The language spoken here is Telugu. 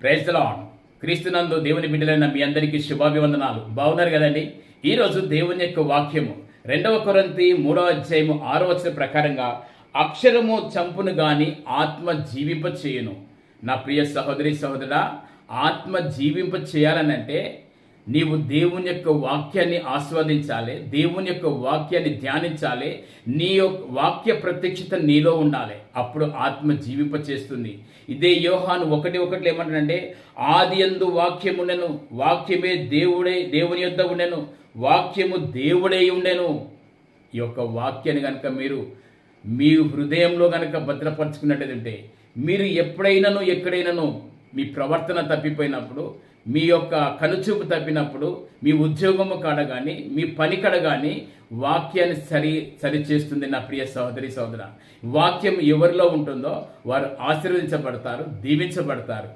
ప్రైజ్లాన్ క్రీస్తునందు దేవుని బిడ్డలైన మీ అందరికీ శుభాభివందనాలు. బాగున్నారు కదండి? ఈరోజు దేవుని యొక్క వాక్యము రెండవ కొరంతి మూడవ అధ్యాయము ఆరో వచ్చిన ప్రకారంగా అక్షరము చంపును గాని ఆత్మ జీవింప చేయును నా ప్రియ సహోదరి సహోదరా ఆత్మ జీవింప చేయాలనంటే నీవు దేవుని యొక్క వాక్యాన్ని ఆస్వాదించాలి దేవుని యొక్క వాక్యాన్ని ధ్యానించాలి నీ యొక్క వాక్య ప్రత్యక్షత నీలో ఉండాలి. అప్పుడు ఆత్మ జీవింప చేస్తుంది ఇదే యోహాను ఒకటి ఒకటి ఏమంటాడంటే ఆది ఎందు వాక్యముండెను వాక్యమే దేవుడే దేవుని యొద్ద ఉండెను వాక్యము దేవుడై ఉండెను. ఈ యొక్క వాక్యాన్ని కనుక మీరు మీ హృదయంలో కనుక భద్రపరుచుకున్నట్టుంటే మీరు ఎప్పుడైనాను ఎక్కడైనాను మీ ప్రవర్తన తప్పిపోయినప్పుడు మీ యొక్క కనుచూపు తప్పినప్పుడు మీ ఉద్యోగము కాడ కానీ మీ పని కాడ కానీ వాక్యాన్ని సరి సరి చేస్తుంది నా ప్రియ సహోదరి సహోదర. వాక్యం ఎవరిలో ఉంటుందో వారు ఆశీర్వదించబడతారు దీవించబడతారు.